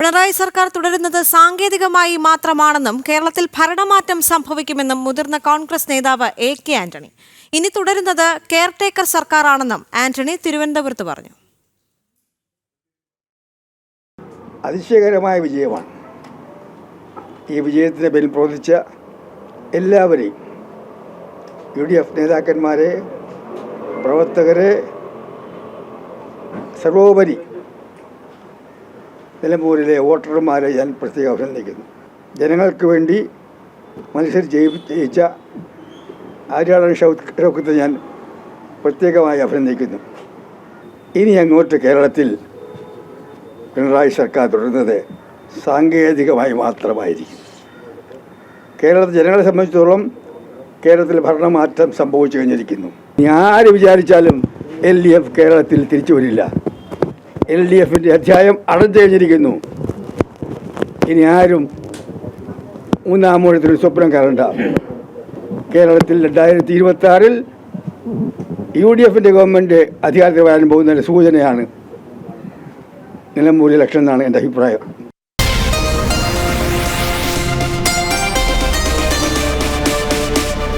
പിണറായി സർക്കാർ തുടരുന്നത് സാങ്കേതികമായി മാത്രമാണെന്നും കേരളത്തിൽ ഭരണമാറ്റം സംഭവിക്കുമെന്നും മുതിർന്ന കോൺഗ്രസ് നേതാവ് എ കെ ആന്റണി. ഇനി തുടരുന്നത് കെയർടേക്കർ സർക്കാരാണെന്നും ആന്റണി തിരുവനന്തപുരത്ത് പറഞ്ഞു. അതിശയകരമായ വിജയമാണ്. ഈ വിജയത്തിന് പിന്നിൽ പ്രവർത്തിച്ച എല്ലാവരെയും യു ഡി എഫ് നേതാക്കന്മാരെ പ്രവർത്തകരെ സർവോപരി നിലമ്പൂരിലെ വോട്ടർമാരെ ഞാൻ പ്രത്യേകം അഭിനന്ദിക്കുന്നു. ജനങ്ങൾക്ക് വേണ്ടി മനുഷ്യർ ജയി- ജയിച്ച ആര്യാടൻ ഷൗക്കത്തെ ഞാൻ പ്രത്യേകമായി അഭിനന്ദിക്കുന്നു. ഇനി അങ്ങോട്ട് കേരളത്തിൽ പിണറായി സർക്കാർ തുടരുന്നത് സാങ്കേതികമായി മാത്രമായിരിക്കും. കേരളത്തിൽ ജനങ്ങളെ സംബന്ധിച്ചിടത്തോളം കേരളത്തിൽ ഭരണമാറ്റം സംഭവിച്ചു കഴിഞ്ഞിരിക്കുന്നു. ഞാൻ ആര് വിചാരിച്ചാലും എൽ ഡി എഫ് കേരളത്തിൽ തിരിച്ചു വരില്ല. എൽ ഡി എഫിന്റെ അധ്യായം അടഞ്ഞു കഴിഞ്ഞിരിക്കുന്നു ഇനി ആരും മൂന്നാം മൂഴത്തിന് സ്വപ്നം കാണണ്ട. കേരളത്തിൽ രണ്ടായിരത്തി ഇരുപത്തി ആറിൽ യു ഡി എഫിന്റെ ഗവൺമെന്റ് അധികാരത്തിൽ വരാൻ പോകുന്നതിന്റെ സൂചനയാണ്. നിലമ്പൂർ ഇലക്ഷൻ എന്നാണ് എന്റെ അഭിപ്രായം.